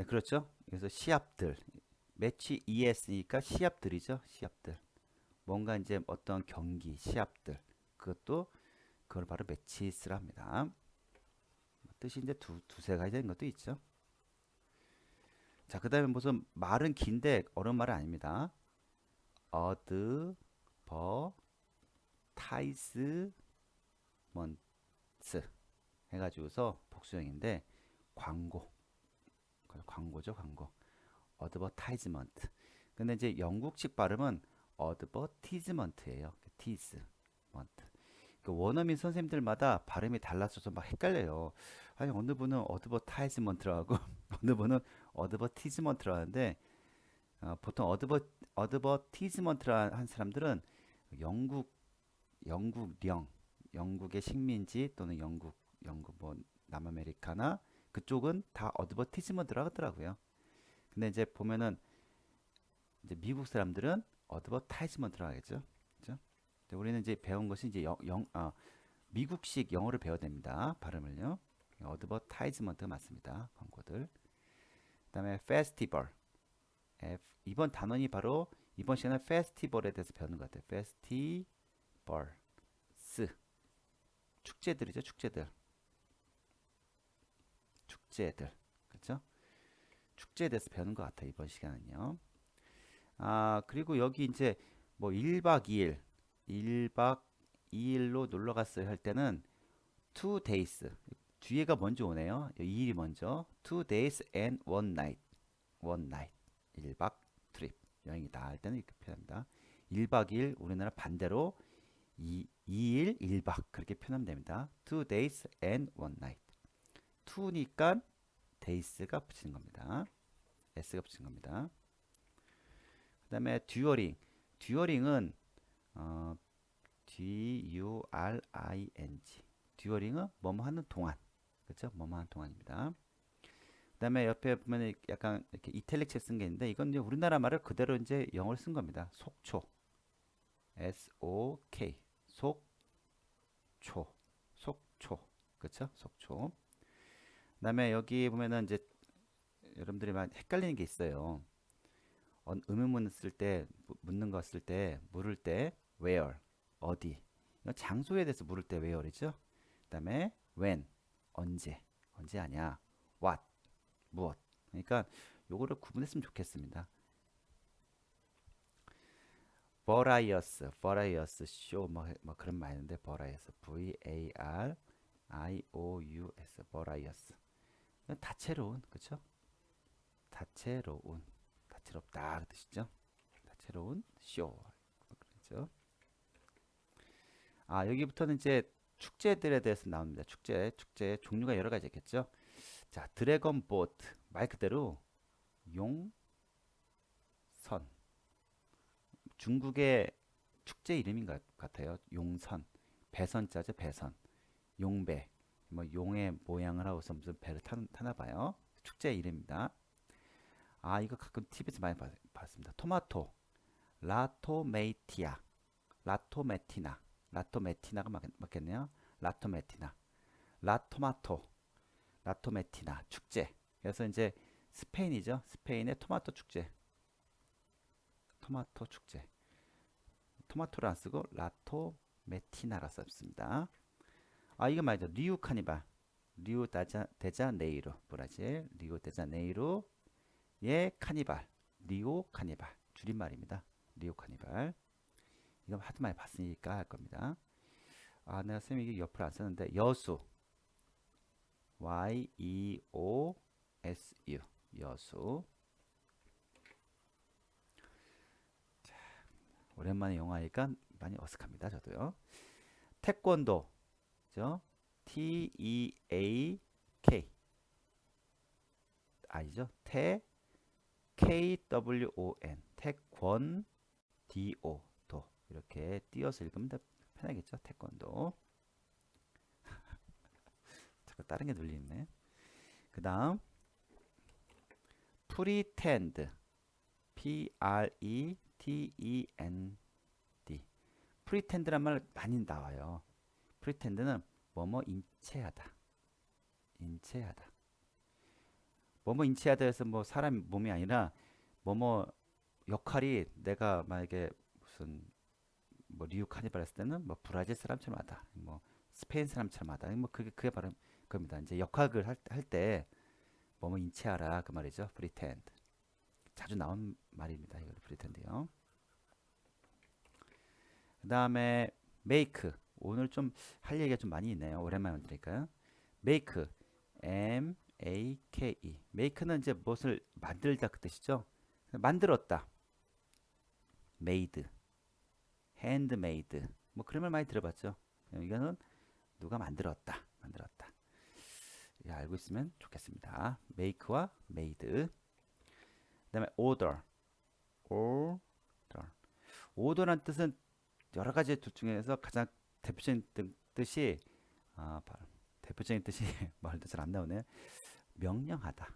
네, 그렇죠. 그래서 시합들. 매치 ES니까 시합들이죠. 시합들. 뭔가 이제 어떤 경기, 시합들. 그것도 그걸 바로 매치스라 합니다. 뜻이 이제 두, 두세 가지 되는 것도 있죠. 자, 그 다음에 무슨 말은 긴데 어려운 말은 아닙니다. 어드, 버, 타이스, 먼스 해가지고서 복수형인데 광고. 광고죠, 광고. 어드버타이즈먼트. 근데 이제 영국식 발음은 어드버티즈먼트예요. 티즈먼트. 그 원어민 선생님들마다 발음이 달라서서 막 헷갈려요. 아니 어느 분은 어드버타이즈먼트라고 어느 분은 어드버티즈먼트라 하는데 어, 보통 어드버 어드버티즈먼트라 한 사람들은 영국 영국령 영국의 식민지 또는 영국 영국 뭐 남아메리카나 그쪽은 다 어드버티즈먼트라 하더라고요. 근데 이제 보면은 이제 미국 사람들은 어드버타이즈먼트라 하겠죠. 근데 우리는 이제 배운 것이 이제 영, 영 아, 미국식 영어를 배워야 됩니다. 발음을요. 어드버타이즈먼트가 맞습니다. 광고들. 그다음에 페스티벌. F, 이번 단원이 바로 이번 시간에 페스티벌에 대해서 배우는 것 같아요. 페스티벌. 스. 축제들이죠. 축제들. 축제들. 그렇죠? 축제에 대해서 배우는 것 같아요. 이번 시간은요. 아, 그리고 여기 이제 뭐 1박 2일, 1박 2일로 놀러 갔어요 할 때는 two days. 뒤에가 먼저 오네요. 2일이 먼저. two days and one night. one night. 1박 트립. 여행이다 할 때는 이렇게 표현합니다. 1박 2일 우리나라 반대로 2, 2일 1박 그렇게 표현하면 됩니다. two days and one night. Two니까 days가 붙이는 겁니다. s가 붙이는 겁니다. 그 다음에 듀어링. 듀어링은 어, D-U-R-I-N-G. 듀어링은 뭐뭐 하는 동안. 그렇죠? 뭐뭐 하는 동안입니다. 그 다음에 옆에 보면 약간 이렇게 이탈릭체 쓴 게 있는데 이건 이제 우리나라 말을 그대로 이제 영어를 쓴 겁니다. 속초. S-O-K. 속초. 속초. 그렇죠? 속초. 그 다음에 여기 보면은 이제 여러분들이 많이 헷갈리는 게 있어요. 어, 의문문 쓸 때, 묻는 거 쓸 때, 물을 때, where, 어디. 장소에 대해서 물을 때 where이죠. 그 다음에 when, 언제, 언제 하냐. what, 무엇. 그러니까 요거를 구분했으면 좋겠습니다. various, various show 뭐, 뭐 그런 말 있는데 various, V-A-R I-O-U-S, various. 다채로운, 그렇죠? 다채로운, 다채롭다 그 뜻이죠. 다채로운 쇼, 그렇죠? 아 여기부터는 이제 축제들에 대해서 나옵니다. 축제, 축제 종류가 여러 가지 있겠죠. 자, 드래곤 보트 말 그대로 용선. 중국의 축제 이름인 것 같아요. 용선, 배선자죠, 배선. 용배, 뭐 용의 모양을 하고서 무슨 배를 타, 타나 봐요. 축제 이름입니다. 아 이거 가끔 TV에서 많이 봤, 봤습니다. 토마토, 라토메이티아, 라토메티나, 라토메티나가 맞, 맞겠네요. 라토메티나, 라토마토, 라토메티나 축제. 그래서 이제 스페인이죠. 스페인의 토마토 축제. 토마토 축제. 토마토를 안 쓰고 라토메티나라 썼습니다. 아 이거 말이죠. 리우 카니발. 리우 다자, 데자네이루 브라질 리우 데자네이루의 카니발 리오 카니발 줄임말입니다. 리오 카니발 이거 하도 많이 봤으니까 할 겁니다. 아 내가 쌤이 이게 옆을 안 썼는데 여수 Y E O S U 여수 자, 오랜만에 영화니까 많이 어색합니다. 저도요. 태권도 그죠? T E A K 아니죠? 태 K W O N 태권 D O 도 이렇게 띄어서 읽으면 더 편하겠죠? 태권도. 잠깐 다른 게 눌리네. 그 다음 pretend P R E T E N D pretend란 말 많이 나와요. Pretend는 뭐뭐 인체하다. 인체하다. 뭐뭐 인체하다 해서 뭐 사람 몸이 아니라 뭐뭐 역할이 내가 만약에 무슨 뭐 리우 카니발 했을 때는 뭐 브라질 사람처럼 하다. 뭐 스페인 사람처럼 하다. 뭐 그게 그게 바로 겁니다. 이제 역학을 할때 뭐뭐 인체하라 그 말이죠. pretend. 자주 나온 말입니다. 이거 pretend요. 그 다음에 make. 오늘 좀 할 얘기가 좀 많이 있네요. 오랜만에 만드니까요. make. M A K E. make는 이제 무엇을 만들다 그 뜻이죠. 만들었다. made. handmade. 뭐 그런 말 많이 들어봤죠. 이거는 누가 만들었다. 만들었다. 예, 알고 있으면 좋겠습니다. make와 made. 그다음에 order. order. order란 뜻은 여러 가지 뜻 중에서 가장 대표적인 뜻- 뜻이 아, 대표적인 뜻이 말도 잘 안 나오네. 명령하다.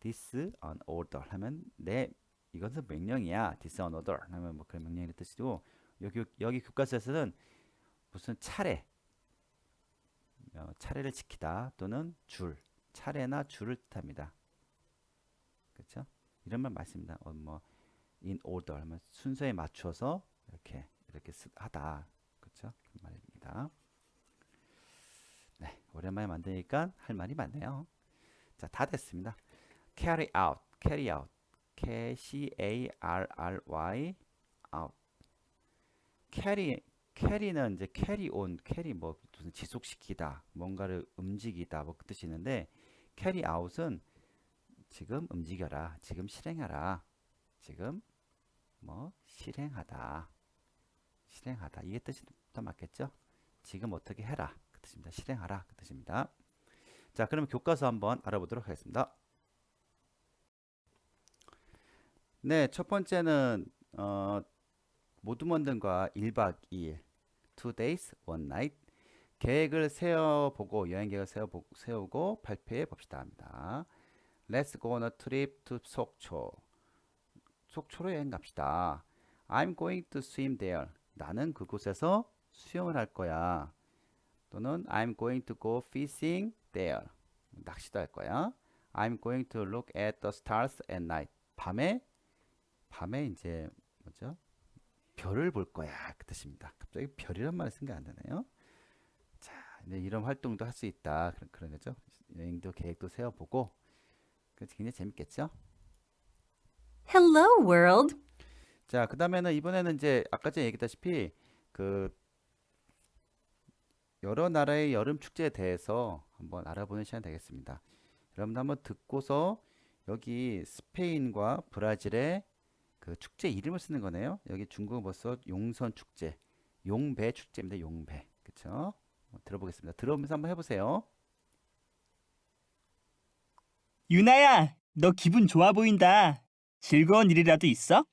This an order 하면 내 이것은 명령이야. This an order 하면 뭐 그런 명령의 뜻이고 여기 여기 교과서에서는 무슨 차례 어, 차례를 지키다 또는 줄 차례나 줄을 뜻합니다. 그렇죠? 이런 말 맞습니다. 어, 뭐 in order 하면 순서에 맞춰서 이렇게 이렇게 쓰, 하다. 그렇죠? 그 말입니다. 네, 오랜만에 만드니까 할 말이 많네요. 자, 다 됐습니다. carry out, carry out, C A R R Y out. carry carry는 이제 carry on, carry 뭐 무슨 지속시키다, 뭔가를 움직이다 뭐 그 뜻이 있는데 carry out은 지금 움직여라, 지금 실행하라, 지금 뭐 실행하다, 실행하다 이게 뜻이 더 맞겠죠? 지금 어떻게 해라 그 뜻입니다. 실행하라 그 뜻입니다. 자, 그러면 교과서 한번 알아보도록 하겠습니다. 네, 첫 번째는 어, 모두 먼든과 1박 2일, two days, one night 계획을 세워보고 여행 계획을 세우고 발표해 봅시다 합니다. Let's go on a trip to 속초. 속초로 여행 갑시다. I'm going to swim there. 나는 그곳에서 수영을 할 거야. 또는 I'm going to go fishing there. 낚시도 할 거야. I'm going to look at the stars at night. 밤에 밤에 이제 뭐죠? 별을 볼 거야. 그 뜻입니다. 갑자기 별이란 말을 생각 안 나네요. 자, 이제 이런 활동도 할 수 있다. 그런 그런 거죠. 여행도 계획도 세워보고 굉장히 재밌겠죠? Hello, world. 자, 그 다음에는 이번에는 이제 아까 전에 얘기했다시피 그 여러 나라의 여름 축제에 대해서 한번 알아보는 시간 되겠습니다. 여러분들 한번 듣고서 여기 스페인과 브라질의 그 축제 이름을 쓰는 거네요. 여기 중국 벌써 용선 축제, 용배 축제입니다. 용배. 그쵸? 들어보겠습니다. 들어보면서 한번 해보세요. 유나야, 너 기분 좋아 보인다. 즐거운 일이라도 있어?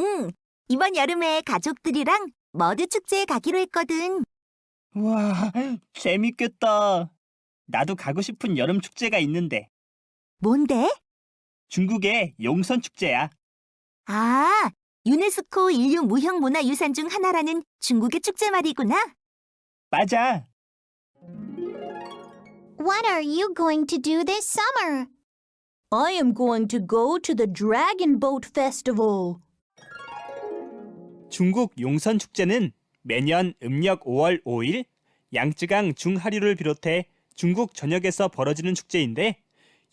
응, 이번 여름에 가족들이랑 머드 축제에 가기로 했거든. 우와, 재밌겠다. 나도 가고 싶은 여름 축제가 있는데 뭔데? 중국의 용선 축제야. 아, 유네스코 인류 무형 문화 유산 중 하나라는 중국의 축제 말이구나. 맞아. What are you going to do this summer? I am going to go to the Dragon Boat Festival. 중국 용선 축제는 매년 음력 5월 5일 양쯔강 중하류를 비롯해 중국 전역에서 벌어지는 축제인데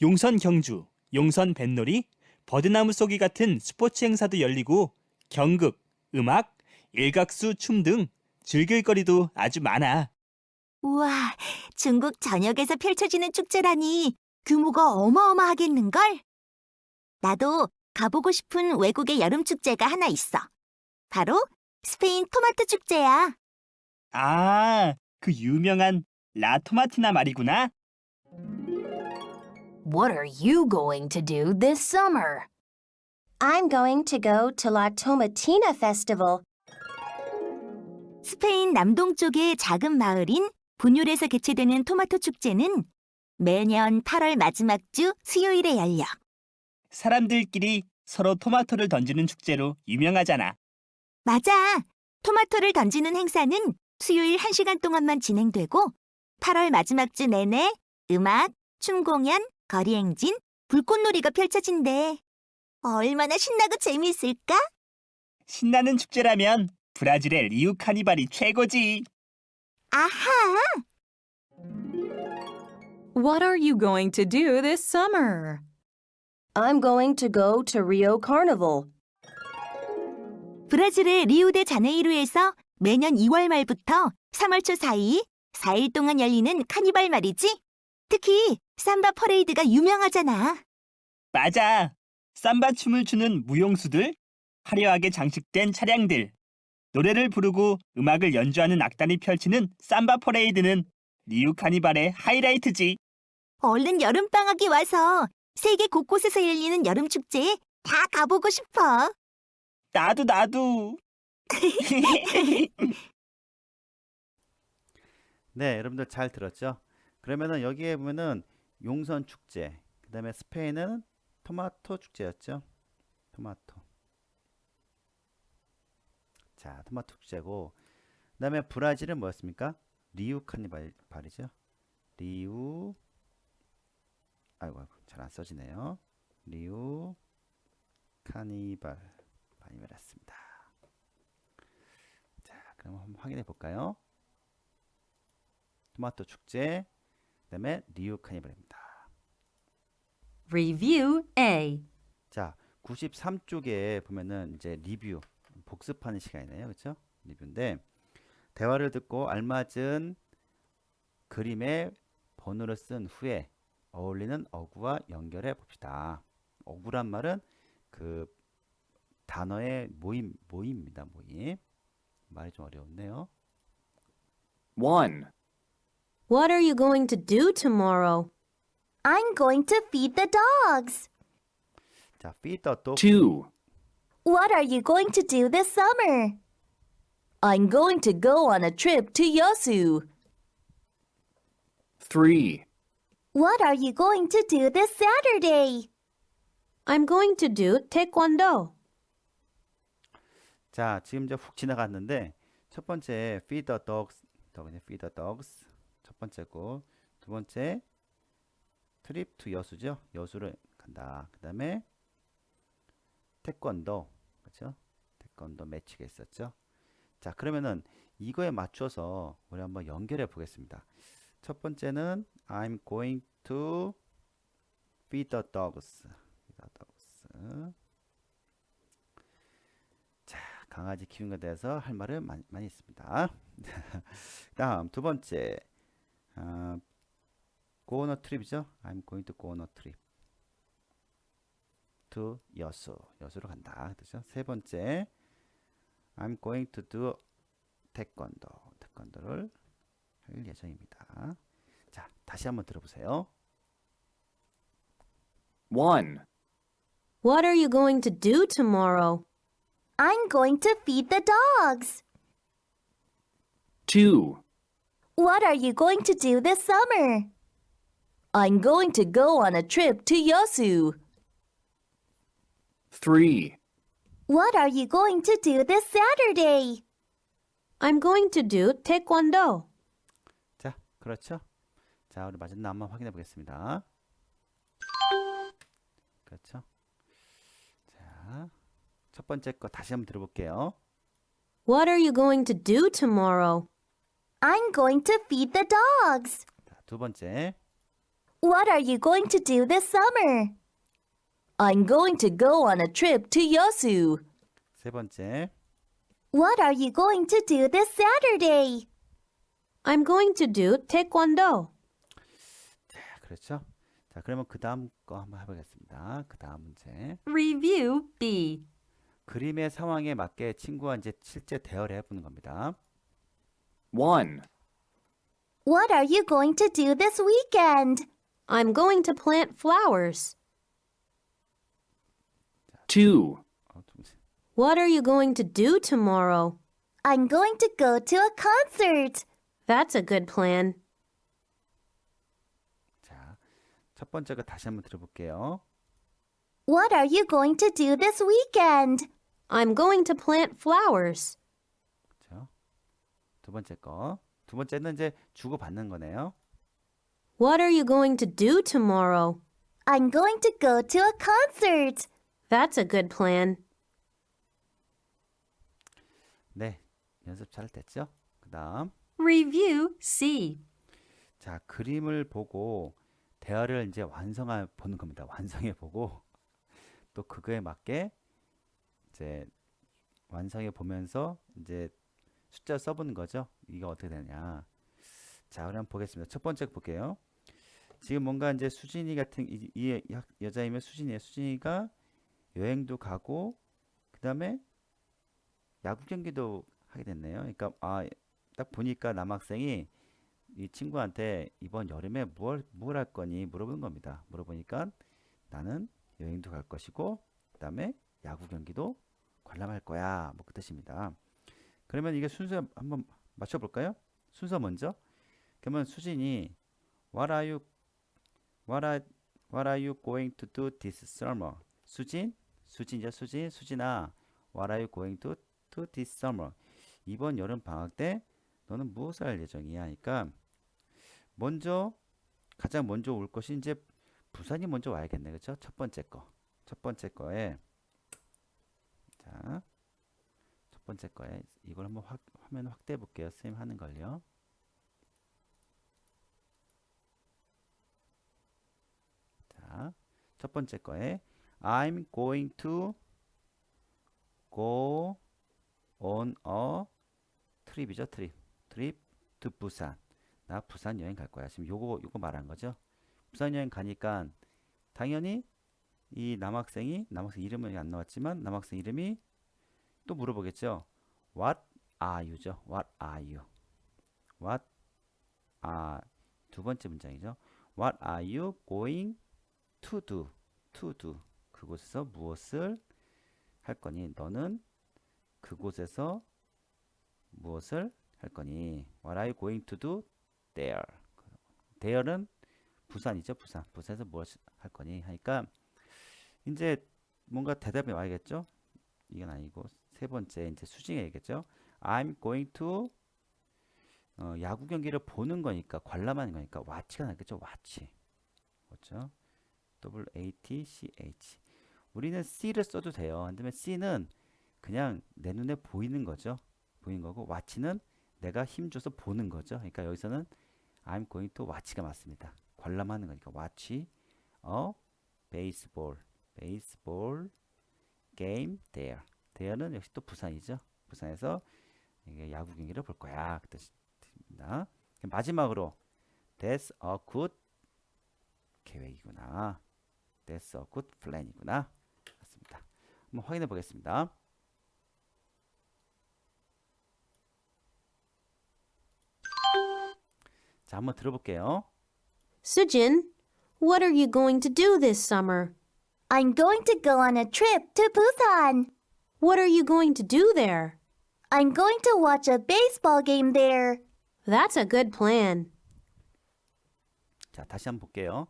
용선 경주, 용선 뱃놀이, 버드나무 쏘기 같은 스포츠 행사도 열리고 경극, 음악, 일각수, 춤 등 즐길 거리도 아주 많아. 우와, 중국 전역에서 펼쳐지는 축제라니 규모가 어마어마하겠는걸? 나도 가보고 싶은 외국의 여름 축제가 하나 있어. 바로 스페인 토마토 축제야. 아, 그 유명한 라토마티나 말이구나. What are you going to do this summer? I'm going to go to La Tomatina Festival. 스페인 남동쪽의 작은 마을인 분율에서 개최되는 토마토 축제는 매년 8월 마지막 주 수요일에 열려. 사람들끼리 서로 토마토를 던지는 축제로 유명하잖아. 맞아. 토마토를 던지는 행사는 수요일 1시간 동안만 진행되고 8월 마지막 주 내내 음악, 춤 공연, 거리 행진, 불꽃놀이가 펼쳐진대. 얼마나 신나고 재미있을까? 신나는 축제라면 브라질의 리우 카니발이 최고지. 아하! What are you going to do this summer? I'm going to go to Rio Carnival. 브라질의 리우데 자네이루에서 매년 2월 말부터 3월 초 사이 4일 동안 열리는 카니발 말이지. 특히 삼바 퍼레이드가 유명하잖아. 맞아. 삼바 춤을 추는 무용수들, 화려하게 장식된 차량들, 노래를 부르고 음악을 연주하는 악단이 펼치는 삼바 퍼레이드는 리우 카니발의 하이라이트지. 얼른 여름방학이 와서 세계 곳곳에서 열리는 여름 축제에 다 가보고 싶어. 나도 나도. 네, 여러분들 잘 들었죠? 그러면은 여기에 보면은 용선 축제, 그 다음에 스페인은 토마토 축제였죠? 토마토. 자, 토마토 축제고, 그 다음에 브라질은 뭐였습니까? 리우 카니발이죠? 리우, 아이고, 아이고 잘 안 써지네요. 리우 카니발 많이 말했습니다. 자, 그럼 한번 확인해 볼까요? 토마토 축제, 그다음에 리우 카니발입니다. Review A. 자, 93쪽에 보면은 이제 리뷰 복습하는 시간이네요. 그렇죠? 리뷰인데 대화를 듣고 알맞은 그림의 번호를 쓴 후에 어울리는 어구와 연결해 봅시다. 어구란 말은 그 단어의 모임 모임입니다. 모임. 말이 좀 어려운데요. 1. What are you going to do tomorrow? I'm going to feed the dogs. 자, feed the dog. 2. What are you going to do this summer? I'm going to go on a trip to Yosu. 3. What are you going to do this Saturday? I'm going to do taekwondo. 자, 지금 이제 훅 지나갔는데 첫 번째 feed the dogs, 더그냥 feed the dogs 첫 번째고 두 번째 trip to 여수죠. 여수를 간다. 그 다음에 태권도 그렇죠? 태권도 매치가 있었죠. 자, 그러면은 이거에 맞춰서 우리 한번 연결해 보겠습니다. 첫 번째는 I'm going to feed the dogs. feed the dogs. 강아지 키우는 것에 대해서 할 말을 많이, 많이 있습니다. 다음 두 번째 어, go on a trip이죠. I'm going to go on a trip to 여수 여수로 간다. 그죠? 세 번째 I'm going to do 태권도 태권도를 할 예정입니다. 자 다시 한번 들어보세요. 1. What are you going to do tomorrow? I'm going to feed the dogs. 2. What are you going to do this summer? I'm going to go on a trip to Yosu. 3. What are you going to do this Saturday? I'm going to do taekwondo. 자 그렇죠. 자 우리 맞은 나 한번 확인해 보겠습니다. 그렇죠. 자, 첫 번째 거 다시 한번 들어볼게요. What are you going to do tomorrow? I'm going to feed the dogs. 자, 두 번째. What are you going to do this summer? I'm going to go on a trip to Yosu. 세 번째. What are you going to do this Saturday? I'm going to do taekwondo. 자, 그렇죠. 자, 그러면 그 다음 거 한번 해보겠습니다. 그 다음 문제. Review B. 그림의 상황에 맞게 친구와 이제 실제 대화를 해보는 겁니다. 1. What are you going to do this weekend? I'm going to plant flowers. 2. 어, 좀, What are you going to do tomorrow? I'm going to go to a concert. That's a good plan. 자, 첫 번째 거 다시 한번 들어볼게요. What are you going to do this weekend? I'm going to plant flowers. 그렇죠. 두 번째 거. 두 번째는 이제 주고 받는 거네요. What are you going to do tomorrow? I'm going to go to a concert. That's a good plan. 네, 연습 잘 됐죠? 그 다음 Review C. 자, 그림을 보고 대화를 이제 완성해 보는 겁니다. 완성해 보고 또 그거에 맞게 이제 완성해 보면서 이제 숫자 써보는 거죠. 이게 어떻게 되냐. 자, 그럼 보겠습니다. 첫 번째 볼게요. 지금 뭔가 이제 수진이 같은 이, 이 여- 여자이면 수진이에요. 수진이가 여행도 가고 그 다음에 야구 경기도 하게 됐네요. 그러니까 아, 딱 보니까 남학생이 이 친구한테 이번 여름에 뭘, 뭘 할 거니 물어보는 겁니다. 물어보니까 나는 여행도 갈 것이고, 그 다음에 야구 경기도 관람할 거야. 뭐 그 뜻입니다. 그러면 이게 순서 한번 맞춰볼까요? 순서 먼저. 그러면 수진이 What are you What are What are you going to do this summer? 수진, 수진이죠, 수진, 수진아. What are you going to do this summer? 이번 여름 방학 때 너는 무엇을 할 예정이야? 하니까 먼저 가장 먼저 올 것이 이제 부산이 먼저 와야겠네, 그렇죠? 첫 번째 거, 첫 번째 거에 자, 첫 번째 거에 이걸 한번 확, 화면 확대해 볼게요, 선생님 하는 걸요. 자, 첫 번째 거에 I'm going to go on a trip이죠, trip, trip to 부산. 나 부산 여행 갈 거야. 지금 요거 요거 말한 거죠. 부산 여행 가니까 당연히 이 남학생이 남학생 이름은 안 나왔지만 남학생 이름이 또 물어보겠죠. What are you죠? What are you? What are 두 번째 문장이죠. What are you going to do? To do 그곳에서 무엇을 할 거니? 너는 그곳에서 무엇을 할 거니? What are you going to do there? there는 부산이죠, 부산. 부산에서 무엇을 할 거니? 하니까 이제 뭔가 대답이 와야겠죠? 이건 아니고 세 번째 이제 수징이 얘기겠죠. I'm going to 어, 야구 경기를 보는 거니까 관람하는 거니까 watch가 나겠죠, watch. 그렇죠? W A T C H. 우리는 C를 써도 돼요. 근데 C는 그냥 내 눈에 보이는 거죠. 보이는 거고 watch는 내가 힘줘서 보는 거죠. 그러니까 여기서는 I'm going to watch가 맞습니다. 관람하는 거니까 watch a baseball, baseball game there. There는 역시 또 부산이죠. 부산에서 이게 야구 경기를 볼 거야. 그 뜻입니다. 마지막으로 that's a good 계획이구나. that's a good plan이구나. 맞습니다. 한번 확인해 보겠습니다. 자, 한번 들어볼게요. Sujin, what are you going to do this summer? I'm going to go on a trip to Busan. What are you going to do there? I'm going to watch a baseball game there. That's a good plan. 자, 다시 한번 볼게요.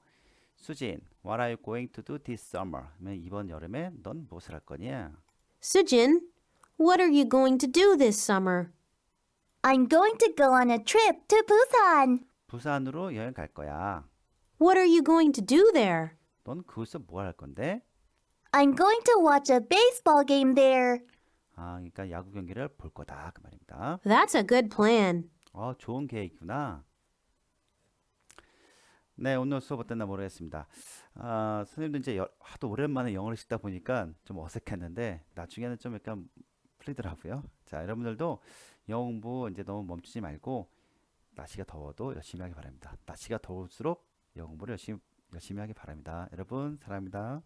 수진, what are you going to do this summer? 그러면 이번 여름에 넌 무엇을 할 거냐? Sujin, what are you going to do this summer? I'm going to go on a trip to Busan. 부산으로 여행 갈 거야. What are you going to do there? 넌 그곳에서 뭐 할 건데? I'm going to watch a baseball game there. 아, 그러니까 야구 경기를 볼 거다 그 말입니다. That's a good plan. 어, 좋은 계획이구나. 네, 오늘 수업 어땠나 모르겠습니다. 아, 선생님도 이제 여- 하도 오랜만에 영어를 듣다 보니까 좀 어색했는데 나중에는 좀 약간 풀리더라고요. 자, 여러분들도 영어 공부 이제 너무 멈추지 말고 날씨가 더워도 열심히 하기 바랍니다. 날씨가 더울수록 영어 공부를 열심히 열심히 하기 바랍니다. 여러분, 사랑합니다.